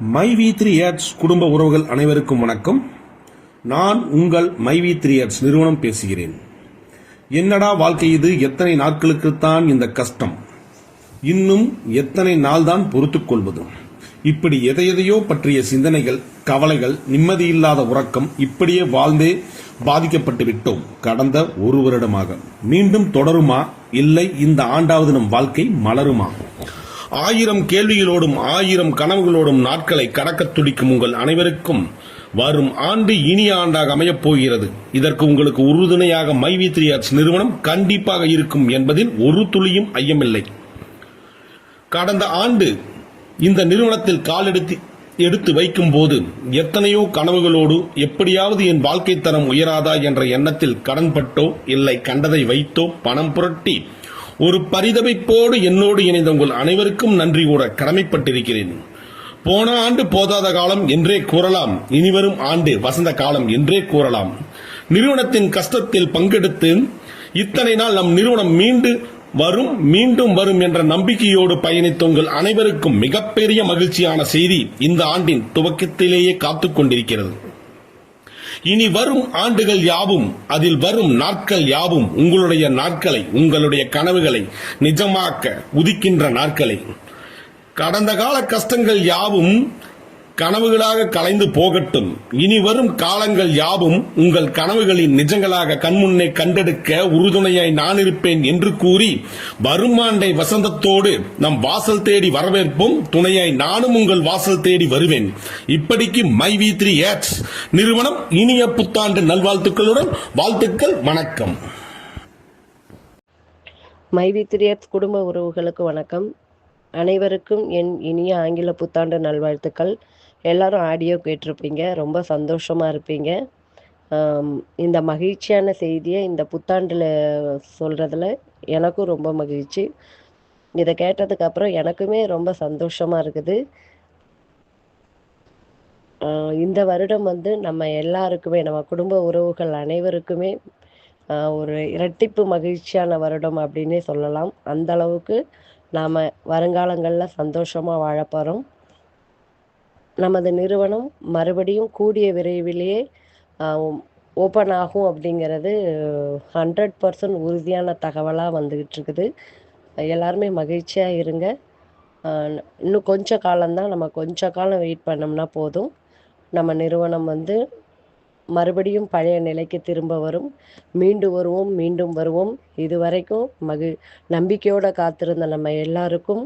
My we three ஏட்ஸ் குடும்ப உறவுகள் அனைவருக்கும் வணக்கம். நான் உங்கள் மை வி த்ரீ ஏட்ஸ் நிறுவனம் பேசுகிறேன். என்னடா வாழ்க்கை இது? எத்தனை நாட்களுக்குத்தான் இந்த கஷ்டம்? இன்னும் எத்தனை நாள்தான் பொறுத்துக் கொள்வது இப்படி எதையெதையோ பற்றிய சிந்தனைகள் கவலைகள் நிம்மதியில்லாத உறக்கம் இப்படியே வாழ்ந்தே பாதிக்கப்பட்டு விட்டோம் கடந்த ஒரு வருடமாக. மீண்டும் தொடருமா? இல்லை இந்த ஆண்டாவது நம் வாழ்க்கை மலருமா? ஆயிரம் கேள்விகளோடும் ஆயிரம் கனவுகளோடும் நாட்களை கடக்கத் துடிக்கும் உங்கள் அனைவருக்கும் வரும் ஆண்டு இனிய ஆண்டாக அமையப் போகிறது. இதற்கு உங்களுக்கு உறுதுணையாக மை வி த்ரீ நிறுவனம் கண்டிப்பாக இருக்கும் என்பதில் ஒரு துளியும் ஐயமில்லை. கடந்த ஆண்டு இந்த நிறுவனத்தில் காலெடுத்து எடுத்து வைக்கும் போது எத்தனையோ கனவுகளோடு எப்படியாவது என் வாழ்க்கை தரம் உயராதா என்ற எண்ணத்தில் கடன்பட்டோ இல்லை கண்டதை வைத்தோ பணம் புரட்டி ஒரு பரிதவிப்போடு என்னோடு இணைந்த உங்கள் அனைவருக்கும் நன்றி கூற கடமைப்பட்டிருக்கிறேன். போன ஆண்டு போதாத காலம் என்றே கூறலாம். இனிவரும் ஆண்டு வசந்த காலம் என்றே கூறலாம். நிறுவனத்தின் கஷ்டத்தில் பங்கெடுத்து இத்தனை நாள் நம் நிறுவனம் மீண்டு வரும் மீண்டும் வரும் என்ற நம்பிக்கையோடு பயணித்த உங்கள் அனைவருக்கும் மிகப்பெரிய மகிழ்ச்சியான செய்தி இந்த ஆண்டின் துவக்கத்திலேயே காத்துக் கொண்டிருக்கிறது இனி வரும் ஆண்டுகள் யாவும் அதில் வரும் நாட்கள் யாவும் உங்களுடைய நாட்களை உங்களுடைய கனவுகளை நிஜமாக்க உதிக்கின்ற நாட்களை. கடந்த கால கஷ்டங்கள் யாவும் கனவுகளாக கலைந்து போகட்டும். இனி வரும் காலங்கள் யாவும் உங்கள் கனவுகளின் நிஜங்களாக கண்முன்னே கண்டெடுக்க உறுதுணையாய் நான் இருப்பேன் என்று கூறி வரும் ஆண்டை வசந்தத்தோடு நம் வாசல் தேடி வரவேற்போம். துணையாய் நானும் உங்கள் வாசல் தேடி வருவேன். இப்படிக்கு மை வி த்ரீ நிறுவனம் இனிய புத்தாண்டு நல்வாழ்த்துக்களுடன் வாழ்த்துக்கள் வணக்கம். மைவி த்ரீயர்ஸ் குடும்ப உறவுகளுக்கு வணக்கம். அனைவருக்கும் என் இனிய ஆங்கில புத்தாண்டு நல்வாழ்த்துக்கள். எல்லாரும் ஆடியோ கேட்டிருப்பீங்க ரொம்ப சந்தோஷமாக இருப்பீங்க. இந்த மகிழ்ச்சியான செய்தியை இந்த புத்தாண்டில் சொல்கிறதுல எனக்கும் ரொம்ப மகிழ்ச்சி. இதை கேட்டதுக்கு அப்புறம் எனக்குமே ரொம்ப சந்தோஷமாக இருக்குது. இந்த வருடம் வந்து நம்ம எல்லாருக்குமே நம்ம குடும்ப உறவுகள் அனைவருக்குமே ஒரு இரட்டிப்பு மகிழ்ச்சியான வருடம் அப்படின்னே சொல்லலாம். அந்த அளவுக்கு நாம் வருங்காலங்களில் சந்தோஷமாக வாழப்போகிறோம் நமது நிறுவனம் மறுபடியும் கூடிய விரைவிலேயே ஓப்பன் ஆகும் அப்படிங்கிறது ஹண்ட்ரட் பர்சன்ட் உறுதியான தகவலாக வந்துக்கிட்டு இருக்குது. எல்லாருமே மகிழ்ச்சியாக இருங்க. இன்னும் கொஞ்ச காலம்தான் நம்ம கொஞ்ச காலம் வெயிட் பண்ணோம்னா போதும். நம்ம நிறுவனம் வந்து மறுபடியும் பழைய நிலைக்கு திரும்ப வரும். மீண்டு வருவோம் மீண்டும் வருவோம். இதுவரைக்கும் மகி நம்பிக்கையோடு காத்திருந்த நம்ம எல்லாருக்கும்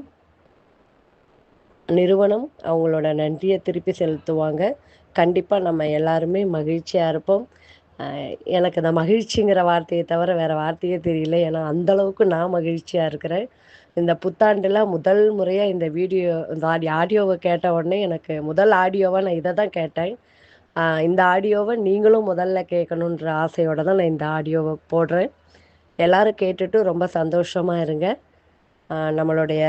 நிறுவனம் அவங்களோட நன்றியை திருப்பி செலுத்துவாங்க. கண்டிப்பாக நம்ம எல்லாருமே மகிழ்ச்சியாக இருப்போம். எனக்கு இந்த மகிழ்ச்சிங்கிற வார்த்தையை தவிர வேறு வார்த்தையே தெரியல. ஏன்னா அந்தளவுக்கு நான் மகிழ்ச்சியாக இருக்கிறேன். இந்த புத்தாண்டில் முதல் முறையாக இந்த வீடியோ இந்த ஆடி ஆடியோவை கேட்ட உடனே எனக்கு முதல் ஆடியோவை நான் இதை தான் கேட்டேன். இந்த ஆடியோவை நீங்களும் முதல்ல கேட்கணுன்ற ஆசையோடு தான் நான் இந்த ஆடியோவை போடுறேன். எல்லோரும் கேட்டுட்டு ரொம்ப சந்தோஷமாக இருங்க. நம்மளுடைய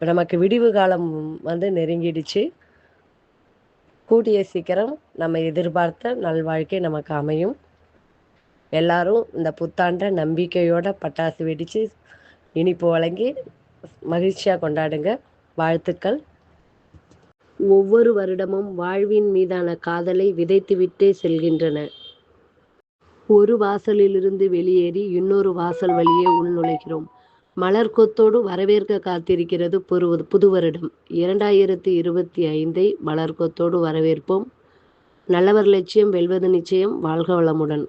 இப்போ நமக்கு விடிவு காலம் வந்து நெருங்கிடுச்சு. கூடிய சீக்கிரம் நம்ம எதிர்பார்த்த நல்வாழ்க்கை நமக்கு அமையும். எல்லாரும் இந்த புத்தாண்டை நம்பிக்கையோட பட்டாசு வெடித்து இனிப்பு வழங்கி மகிழ்ச்சியாக கொண்டாடுங்க. வாழ்த்துக்கள். ஒவ்வொரு வருடமும் வாழ்வின் மீதான காதலை விதைத்துவிட்டே செல்கின்றன. ஒரு வாசலிலிருந்து வெளியேறி இன்னொரு வாசல் வழியே உள்நுழைகிறோம். மலர் கொத்தோடு வரவேற்க காத்திருக்கிறது புது புது வருடம் இரண்டாயிரத்தி இருபத்தி ஐந்தை மலர் கொத்தோடு வரவேற்போம். நல்லவர் லட்சியம் வெல்வது நிச்சயம் வாழ்க வளமுடன்.